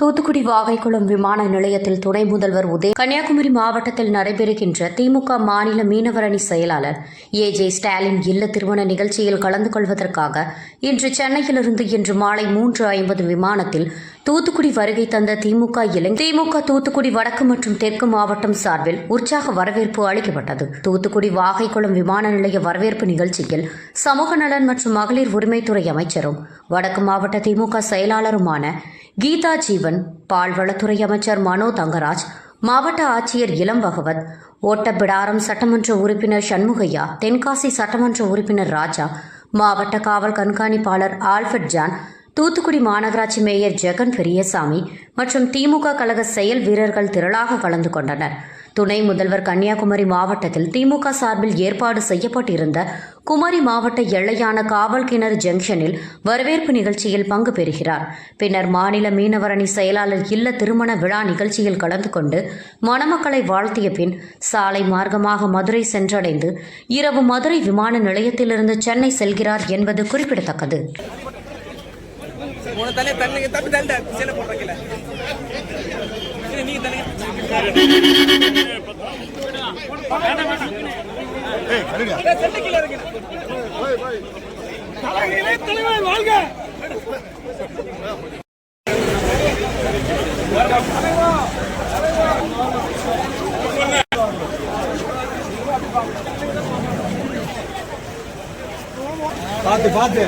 தூத்துக்குடி வாகைக்குளம் விமான நிலையத்தில் துணை முதல்வர் உதய கன்னியாகுமரி மாவட்டத்தில் நடைபெறுகின்ற திமுக மாநில மீனவரணி செயலாளர் ஏ ஜே ஸ்டாலின் இல்ல திருமண நிகழ்ச்சியில் கலந்து கொள்வதற்காக இன்று சென்னையிலிருந்து இன்று மாலை மூன்று ஐம்பது விமானத்தில் தூத்துக்குடி வருகை தந்த திமுக இளை திமுக தூத்துக்குடி வடக்கு மற்றும் தெற்கு மாவட்டம் சார்பில் உற்சாக வரவேற்பு அளிக்கப்பட்டது. தூத்துக்குடி வாகைக்குளம் விமான நிலைய வரவேற்பு நிகழ்ச்சியில் சமூக நலன் மற்றும் மகளிர் உரிமைத்துறை அமைச்சரும் வடக்கு மாவட்ட திமுக செயலாளருமான கீதா ஜீவன் பால்வளத்துறை அமைச்சர் மனோ தங்கராஜ் மாவட்ட ஆட்சியர் இளம் பகவத் ஓட்டப்பிடாரம் சட்டமன்ற உறுப்பினர் சண்முகையா தென்காசி சட்டமன்ற உறுப்பினர் ராஜா மாவட்ட காவல் கண்காணிப்பாளர் ஆல்ஃபர்ட் ஜான் தூத்துக்குடி மாநகராட்சி மேயர் ஜெகன் பெரியசாமி மற்றும் திமுக கழக செயல் வீரர்கள் திரளாக கலந்து கொண்டனர். துணை முதல்வர் கன்னியாகுமரி மாவட்டத்தில் திமுக சார்பில் ஏற்பாடு செய்யப்பட்டிருந்த குமரி மாவட்ட எல்லையான காவல் கிணறு ஜங்ஷனில் வரவேற்பு நிகழ்ச்சியில் பங்கு பெறுகிறார். பின்னர் மாநில மீனவரணி செயலாளர் இல்ல திருமண விழா நிகழ்ச்சியில் கலந்து கொண்டு மணமக்களை வாழ்த்திய பின் சாலை மார்க்கமாக மதுரை சென்றடைந்து இரவு மதுரை விமான நிலையத்திலிருந்து சென்னை செல்கிறார் என்பது குறிப்பிடத்தக்கது. உன தண்ணி தண்ணி தப்பி தள்ளி சீலை போடுறீங்கள தலைவர் வாழ்க பார்த்து பார்த்து